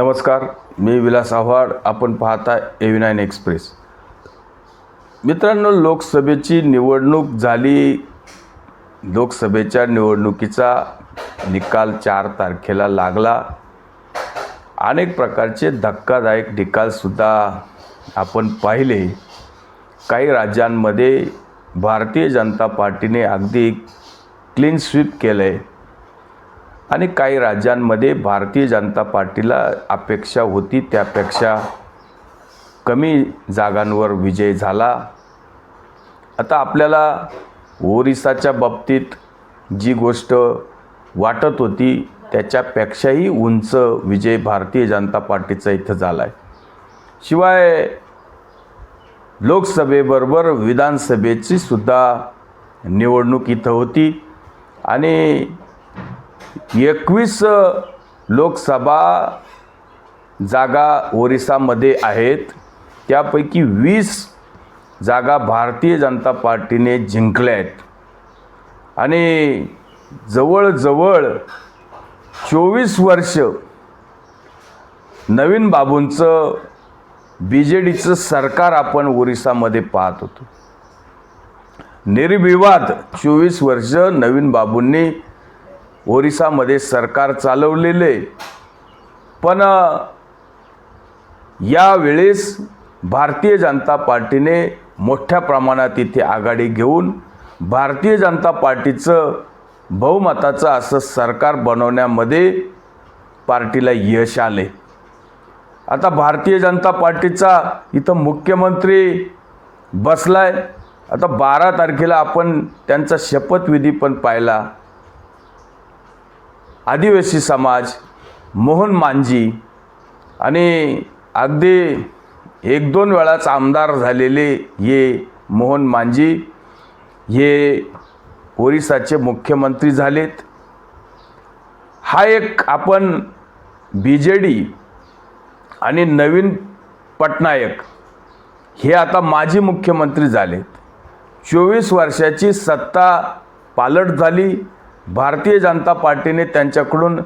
नमस्कार मी विलास आव्हाड. आपण पाहता एव्ही नाईन एक्सप्रेस मित्रांनो लोकसभेची निवडणूक झाली. लोकसभेच्या निवडणुकीचा निकाल चार तारखेला लागला. अनेक प्रकारचे धक्कादायक निकालसुद्धा आपण पाहिले. काही राज्यांमध्ये भारतीय जनता पार्टीने अगदी क्लीन स्वीप केलं आहे आणि काही राज्यांमध्ये भारतीय जनता पार्टीला अपेक्षा होती त्यापेक्षा कमी जागांवर विजय झाला. आता आपल्याला ओरिसाच्या बाबतीत जी गोष्ट वाटत होती त्याच्यापेक्षाही उंच विजय भारतीय जनता पार्टीचा इथं झाला आहे शिवाय लोकसभेबरोबर विधानसभेची सुद्धा निवडणूक इथं होती आणि एकवीस लोकसभा जागा ओरिसामध्ये आहेत. त्यापैकी वीस जागा भारतीय जनता पार्टीने जिंकल्या आहेत. आणि जवळजवळ चोवीस वर्ष नवीन बाबूंचं बी जे डीचं सरकार आपण ओरिसामध्ये पाहत होतो. निर्विवाद चोवीस वर्ष नवीन बाबूंनी ओरिसामध्ये सरकार चालवलेले. पण यावेळेस भारतीय जनता पार्टीने मोठ्या प्रमाणात इथे आघाडी घेऊन भारतीय जनता पार्टीचं बहुमताचं असं सरकार बनवण्यामध्ये पार्टीला यश आले. आता भारतीय जनता पार्टीचा इथं मुख्यमंत्री बसला आहे आता बारा तारखेला आपण त्यांचा शपथविधी पण पाहिला. आदिवासी समाज मोहन मांजी आणि अगदी एक दोन वेळाच आमदार झालेले हे मोहन मांजी हे ओरिसाचे मुख्यमंत्री झालेत. हा एक आपण बी जे डी आणि नवीन पटनायक हे आता माजी मुख्यमंत्री झालेत. चोवीस वर्षाची सत्ता पालट झाली. भारतीय जनता पार्टीने त्यांच्याकडून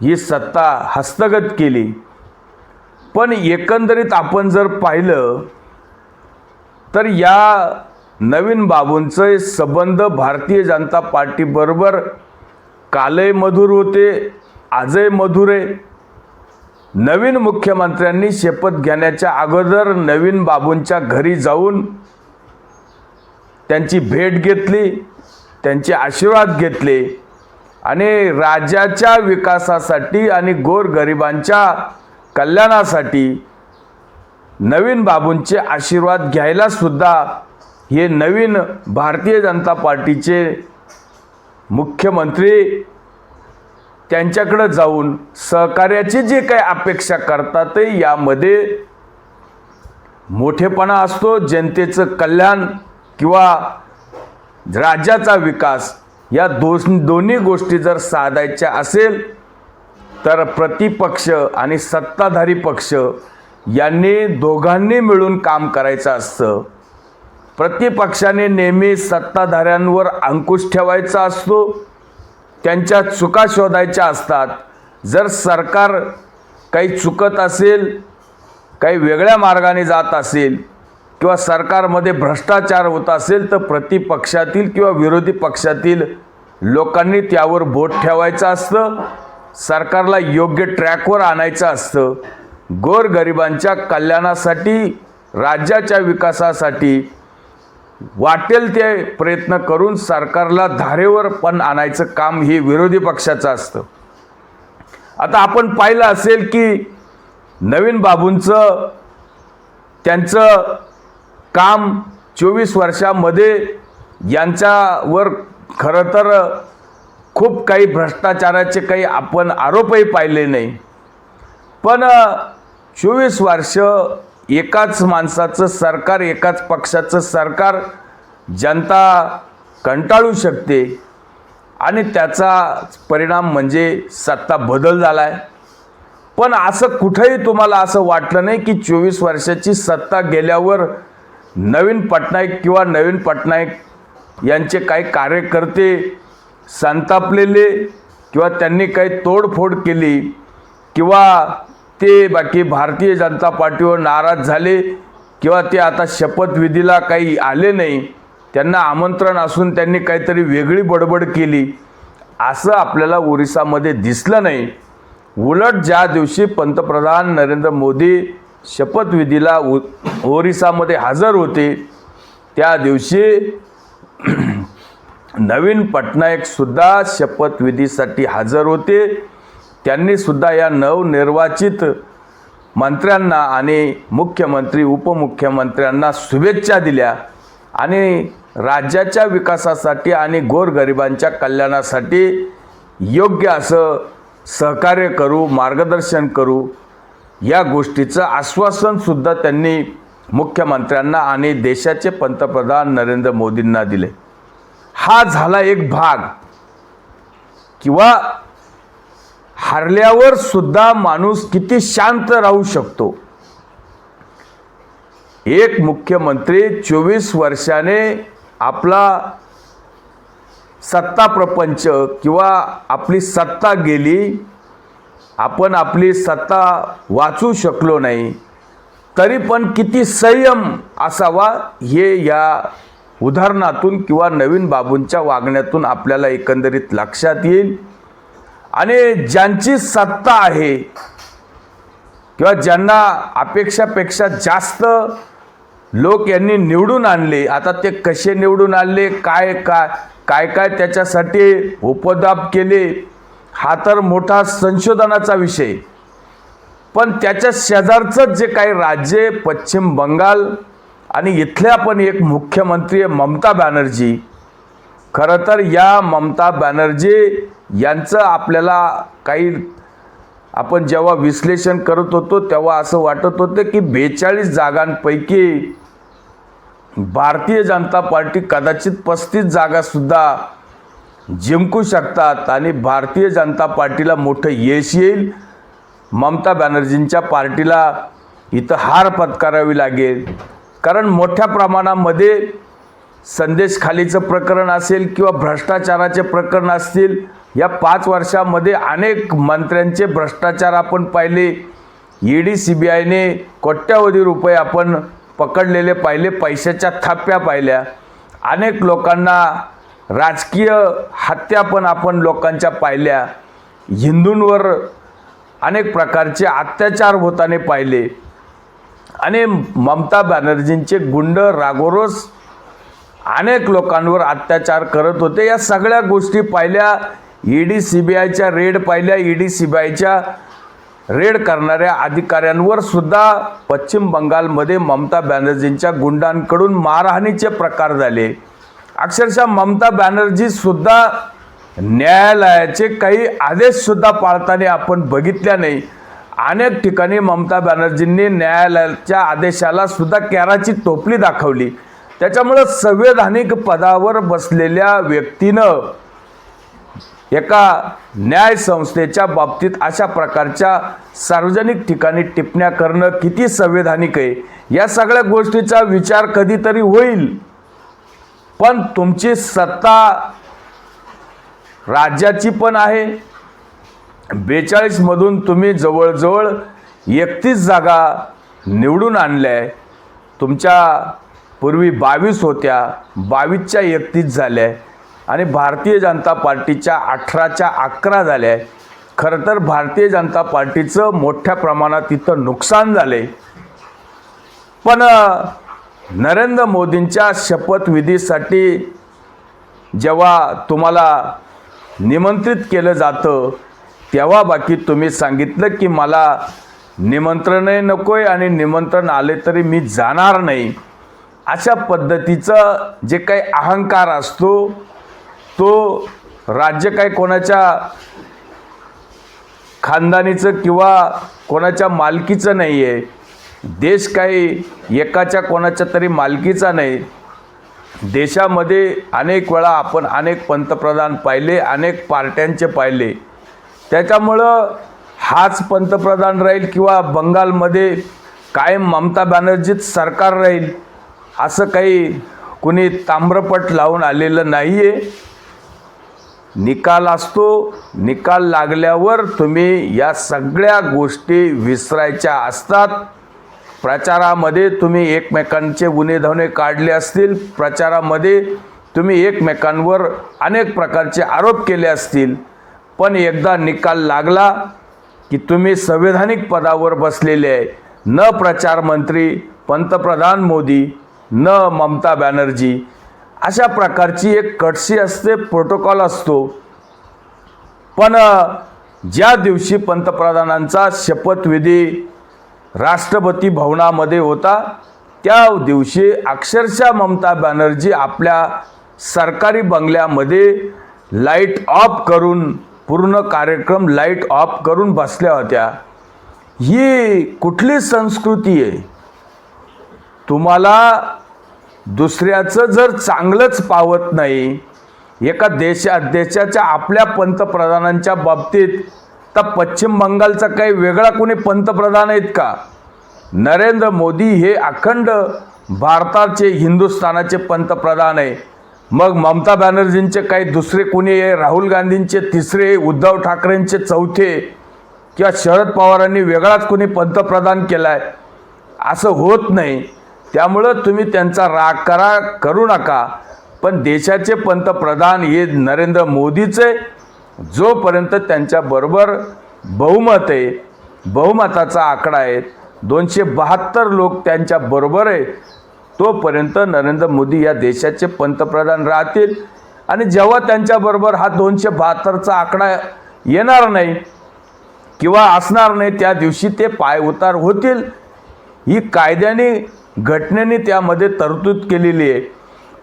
ही सत्ता हस्तगत केली. पण एकंदरीत आपण जर पाहिलं तर या नवीन बाबूंचे संबंध भारतीय जनता पार्टीबरोबर कालय मधुर होते आजय मधुर. आहे नवीन मुख्यमंत्र्यांनी शपथ घेण्याच्या अगोदर नवीन बाबूंच्या घरी जाऊन त्यांची भेट घेतली. त्यांचे आशीर्वाद घेतले आणि राज्याच्या विकासासाठी आणि गोरगरिबांच्या कल्याणासाठी नवीन बाबूंचे आशीर्वाद घ्यायला सुद्धा हे नवीन भारतीय जनता पार्टीचे मुख्यमंत्री त्यांच्याकडं जाऊन सहकार्याची जे काही अपेक्षा करतात ते यामध्ये मोठेपणा असतो. जनतेचं कल्याण किंवा राज्याचा विकास या दो दोन्ही गोष्टी जर साधायच्या असेल तर प्रतिपक्ष आणि सत्ताधारी पक्ष यांनी दोघांनी मिळून काम करायचं असतं. प्रतिपक्षाने नेहमी सत्ताधाऱ्यांवर अंकुश ठेवायचा असतो. त्यांच्या चुका शोधायच्या असतात. जर सरकार काही चुकत असेल काही वेगळ्या मार्गाने जात असेल किंवा सरकारमध्ये भ्रष्टाचार होत असेल तर प्रतिपक्षातील किंवा विरोधी पक्षातील लोकांनी त्यावर बोट ठेवायचं असतं सरकारला योग्य ट्रॅकवर आणायचं असतं. गोरगरिबांच्या कल्याणासाठी राज्याच्या विकासासाठी वाटेल ते प्रयत्न करून सरकारला धारेवर पण आणायचं काम हे विरोधी पक्षाचं असतं. आता आपण पाहिलं असेल की नवीन बाबूंचं त्यांचं काम चोवीस वर्षामध्ये यांच्यावर खरं तर खूप काही भ्रष्टाचाराचे काही आपण आरोपही पाहिले नाही. पण चोवीस वर्ष एकाच माणसाचं सरकार एकाच पक्षाचं सरकार जनता कंटाळू शकते आणि त्याचा परिणाम म्हणजे सत्ता बदल झाला आहे पण असं कुठंही तुम्हाला असं वाटलं नाही की चोवीस वर्षाची सत्ता गेल्यावर नवीन पटनाईक किंवा नवीन पटनाईक यांचे काही कार्यकर्ते संतापलेले किंवा त्यांनी काही तोडफोड केली किंवा ते बाकी भारतीय जनता पार्टीवर नाराज झाले किंवा ते आता शपथविधीला काही आले नाही त्यांना आमंत्रण असून त्यांनी काहीतरी वेगळी बडबड केली असं आपल्याला ओरिसामध्ये दिसलं नाही. उलट ज्या दिवशी पंतप्रधान नरेंद्र मोदी शपथविधीला उ ओरिसामध्ये हजर होते. त्या दिवशी नवीन पटनायकसुद्धा शपथविधीसाठी हजर होते. त्यांनीसुद्धा या नवनिर्वाचित मंत्र्यांना आणि मुख्यमंत्री उपमुख्यमंत्र्यांना शुभेच्छा दिल्या आणि राज्याच्या विकासासाठी आणि गोरगरिबांच्या कल्याणासाठी योग्य असं सहकार्य करू मार्गदर्शन करू या गोष्टीचं आश्वासनसुद्धा त्यांनी मुख्यमंत्र्यांना आणि देशाचे पंतप्रधान नरेंद्र मोदींना दिले. हा झाला एक भाग. किंवा हरल्यावर सुद्धा माणूस किती शांत राहू शकतो? एक मुख्यमंत्री चोवीस वर्षाने आपला सत्ता प्रपंच किंवा आपली सत्ता गेली आपण आपली सत्ता वाचू शकलो नाही तरी पण किती संयम असावा हे या उदाहरणातून किंवा नवीन बाबूंच्या वागण्यातून आपल्याला एकंदरीत लक्षात येईल. आणि ज्यांची सत्ता आहे किंवा ज्यांना अपेक्षापेक्षा जास्त लोक यांनी निवडून आणले आता ते कसे निवडून आणले काय काय काय काय त्याच्यासाठी उपदाब केले हा तर मोठा संशोधनाचा विषय. पण त्याच्या शेजारचंच जे काही राज्य पश्चिम बंगाल आणि इथल्या पण एक मुख्यमंत्री आहे ममता बॅनर्जी. खरं तर या ममता बॅनर्जी यांचं आपल्याला काही आपण जेव्हा विश्लेषण करत होतो तेव्हा असं वाटत होतं की बेचाळीस जागांपैकी भारतीय जनता पार्टी कदाचित पस्तीस जागासुद्धा जिंकू शकतात आणि भारतीय जनता पार्टीला मोठं यश येईल. ममता बॅनर्जींच्या पार्टीला इथं हार पत्करावी लागेल. कारण मोठ्या प्रमाणामध्ये संदेश खालीचं प्रकरण असेल किंवा भ्रष्टाचाराचे प्रकरण असतील या पाच वर्षामध्ये अनेक मंत्र्यांचे भ्रष्टाचार आपण पाहिले. ई डी सी बी आयने कोट्यावधी रुपये आपण पकडलेले पाहिले पैशाच्या थाप्या पाहिल्या. अनेक लोकांना राजकीय हत्या पण आपण लोकांच्या पाहिल्या. हिंदूंवर अनेक प्रकारचे अत्याचार होताने पाहिले. आणि ममता बॅनर्जींचे गुंड रागोरोस अनेक लोकांवर अत्याचार करत होते. या सगळ्या गोष्टी पाहिल्या. ई डी सी बी आयच्या रेड पाहिल्या. ई डी सी बी आयच्या रेड करणाऱ्या अधिकाऱ्यांवर सुद्धा पश्चिम बंगालमध्ये ममता बॅनर्जींच्या गुंडांकडून मारहाणीचे प्रकार झाले. अक्षरशः ममता बॅनर्जी सुद्धा न्यायालयाचे काही आदेशसुद्धा पाळताना आपण बघितल्या नाही. अनेक ठिकाणी ममता बॅनर्जींनी न्यायालयाच्या आदेशाला सुद्धा कॅराची टोपली दाखवली. त्याच्यामुळं संवैधानिक पदावर बसलेल्या व्यक्तीनं एका न्याय संस्थेच्या बाबतीत अशा प्रकारच्या सार्वजनिक ठिकाणी टिप्पण्या करणं किती संवैधानिक आहे? या सगळ्या गोष्टीचा विचार कधीतरी होईल. पण तुमची सत्ता राज्याची पण आहे. बेचाळीसमधून तुम्ही जवळजवळ एकतीस जागा निवडून आणल्या आहे तुमच्या पूर्वी बावीस होत्या बावीसच्या एकतीस झाल्या आणि भारतीय जनता पार्टीच्या अठराच्या अकरा झाल्या खरं तर भारतीय जनता पार्टीचं मोठ्या प्रमाणात इथं नुकसान झालं आहे पण नरेंद्र मोदींच्या शपथविधीसाठी जेव्हा तुम्हाला निमंत्रित केलं जातं तेव्हा बाकी तुम्ही सांगितलं की मला निमंत्रणही नको आहे आणि निमंत्रण आले तरी मी जाणार नाही. अशा पद्धतीचं जे काही अहंकार असतो तो राज्य काय कोणाच्या खानदानीचं किंवा कोणाच्या मालकीचं नाही आहे देश काही एकाच्या कोणाच्या तरी मालकीचा नाही. देशामध्ये अनेक वेळा आपण अनेक पंतप्रधान पाहिले अनेक पार्ट्यांचे पाहिले. त्याच्यामुळं हाच पंतप्रधान राहील किंवा बंगालमध्ये कायम ममता बॅनर्जीच सरकार राहील असं काही कुणी ताम्रपट लावून आलेलं नाही आहे निकाल असतो निकाल लागल्यावर तुम्ही या सगळ्या गोष्टी विसरायच्या असतात. प्रचारामध्ये तुम्ही एकमेकांचे उणेधवणे काढले असतील प्रचारामध्ये तुम्ही एकमेकांवर अनेक प्रकारचे आरोप केले असतील. पण एकदा निकाल लागला की तुम्ही संवैधानिक पदावर बसलेले आहे. न प्रचारमंत्री पंतप्रधान मोदी न ममता बॅनर्जी. अशा प्रकारची एक कटशी असते प्रोटोकॉल असतो. पण ज्या दिवशी पंतप्रधानांचा शपथविधी राष्ट्रपती भवनामध्ये होता. त्या दिवशी अक्षरशः ममता बॅनर्जी आपल्या सरकारी बंगल्यामध्ये लाइट ऑफ करून पूर्ण कार्यक्रम लाइट ऑफ करून बसल्या होत्या. ही कुठली संस्कृती आहे? तुम्हाला दुसऱ्याचं जर चांगलंच पावत नाही एका देशा देशाच्या आपल्या पंतप्रधानांच्या बाबतीत तर पश्चिम बंगालचा काही वेगळा कोणी पंतप्रधान आहेत का? नरेंद्र मोदी हे अखंड भारताचे हिंदुस्थानाचे पंतप्रधान आहे. मग ममता बॅनर्जींचे काही दुसरे कोणी आहे? राहुल गांधींचे तिसरे उद्धव ठाकरेंचे चौथे किंवा शरद पवारांनी वेगळाच कोणी पंतप्रधान केला आहे असं होत नाही. त्यामुळं तुम्ही त्यांचा राग करा करू नका. पण देशाचे पंतप्रधान हे नरेंद्र मोदीचे जोपर्यंत त्यांच्याबरोबर बहुमत आहे बहुमताचा आकडा आहे दोनशे बहात्तर लोक त्यांच्या बरोबर आहे तोपर्यंत नरेंद्र मोदी या देशाचे पंतप्रधान राहतील. आणि जेव्हा त्यांच्याबरोबर हा दोनशे बहात्तरचा आकडा येणार नाही किंवा असणार नाही त्या दिवशी ते पाय उतार होतील. ही कायद्याने घटनेने त्यामध्ये तरतूद केलेली आहे.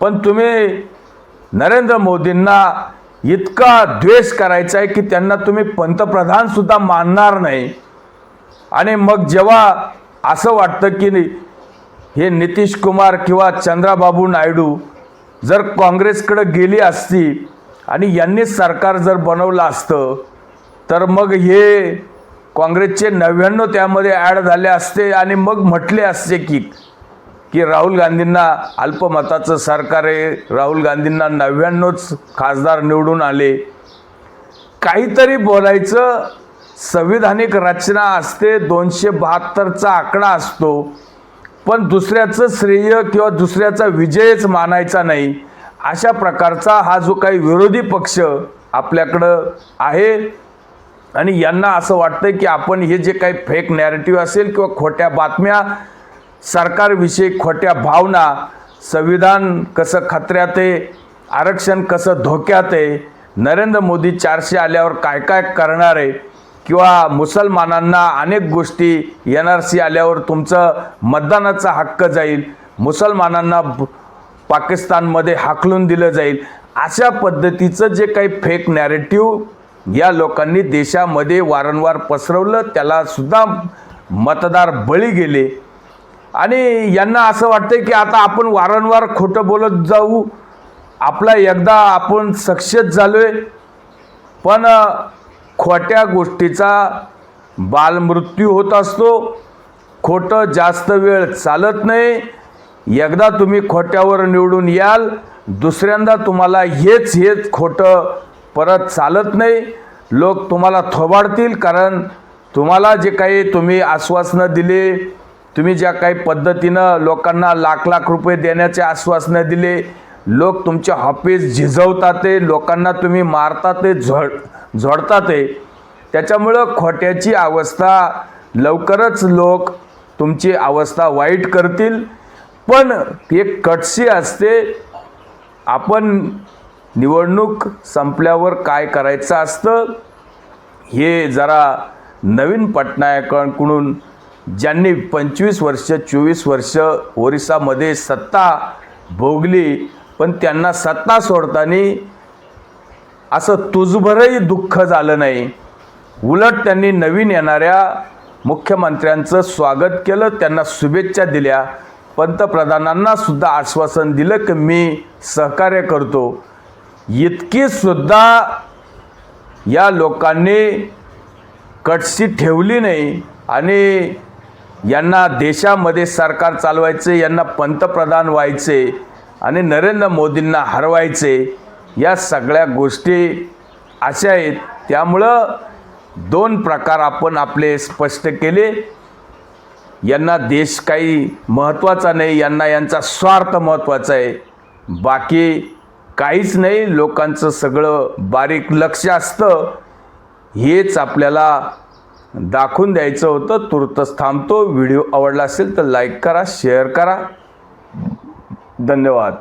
पण तुम्ही नरेंद्र मोदींना इतका द्वेष करायचा आहे की त्यांना तुम्ही पंतप्रधानसुद्धा मानणार नाही. आणि मग जेव्हा असं वाटतं की हे नितीश कुमार किंवा चंद्राबाबू नायडू जर काँग्रेसकडं गेली असती आणि यांनीच सरकार जर बनवलं असतं तर मग हे काँग्रेसचे नव्याण्णव त्यामध्ये ॲड झाले असते आणि मग म्हटले असते की की राहुल गांधींना अल्पमताचं सरकार आहे. राहुल गांधींना नव्याण्णवच खासदार निवडून आले. काहीतरी बोलायचं. संविधानिक रचना असते दोनशे बहात्तरचा आकडा असतो. पण दुसऱ्याचं श्रेय किंवा दुसऱ्याचा विजयच मानायचा नाही. अशा प्रकारचा हा जो काही विरोधी पक्ष आपल्याकडं आहे. आणि यांना असं वाटतं की आपण हे जे काही फेक नॅरेटिव्ह असेल किंवा खोट्या बातम्या सरकारविषयी खोट्या भावना संविधान कसं खतऱ्यात आहे आरक्षण कसं धोक्यात आहे नरेंद्र मोदी चारशे आल्यावर काय काय करणार आहे किंवा मुसलमानांना अनेक गोष्टी एन आर सी आल्यावर तुमचं मतदानाचा हक्क जाईल मुसलमानांना पाकिस्तानमध्ये हाकलून दिलं जाईल अशा पद्धतीचं जे काही फेक नॅरेटिव्ह या लोकांनी देशामध्ये वारंवार पसरवलं त्यालासुद्धा मतदार बळी गेले. आणि यांना असं वाटतं की आता आपण वारंवार खोटं बोलत जाऊ. आपला एकदा आपण सक्सेस झालो आहे पण खोट्या गोष्टीचा बालमृत्यू होत असतो. खोटं जास्त वेळ चालत नाही. एकदा तुम्ही खोट्यावर निवडून याल. दुसऱ्यांदा तुम्हाला हेच हेच खोटं परत चालत नाही. लोक तुम्हाला थोबाडतील कारण तुम्हाला जे काही तुम्ही आश्वासनं दिले तुम्ही ज्या काही पद्धतीनं लोकांना लाख लाख रुपये देण्याचे आश्वासनं दिले लोक तुमचे ऑफिस झिजवतात ते लोकांना तुम्ही मारतात ते झड झोडतात ते त्याच्यामुळं खोट्याची अवस्था लवकरच लोक तुमची अवस्था वाईट करतील. पण एक कटशी असते आपण निवडणूक संपल्यावर काय करायचं असतं हे जरा नवीन पटनायकांकडून ज्यांनी पंचवीस वर्ष चोवीस वर्ष ओरिसामध्ये सत्ता भोगली पण त्यांना सत्ता सोडताना असं तुझभरही दुःख झालं नाही. उलट त्यांनी नवीन येणाऱ्या मुख्यमंत्र्यांचं स्वागत केलं त्यांना शुभेच्छा दिल्या. पंतप्रधानांना सुद्धा आश्वासन दिलं की मी सहकार्य करतो. इतकी सुद्धा या लोकांनी कटशी ठेवली नाही आणि यांना देशामध्ये सरकार चालवायचे यांना पंतप्रधान व्हायचे आणि नरेंद्र मोदींना हरवायचे या सगळ्या गोष्टी अशा आहेत. त्यामुळं दोन प्रकार आपण आपले स्पष्ट केले. यांना देश काही महत्त्वाचा नाही यांना यांचा स्वार्थ महत्त्वाचा आहे. बाकी काहीच नाही लोकांचं सगळं बारीक लक्ष असतं. हेच आपल्याला दाखवून द्यायचं होतं. तुर्तच थांबतो. व्हिडिओ आवडला असेल तर लाईक करा शेअर करा. धन्यवाद.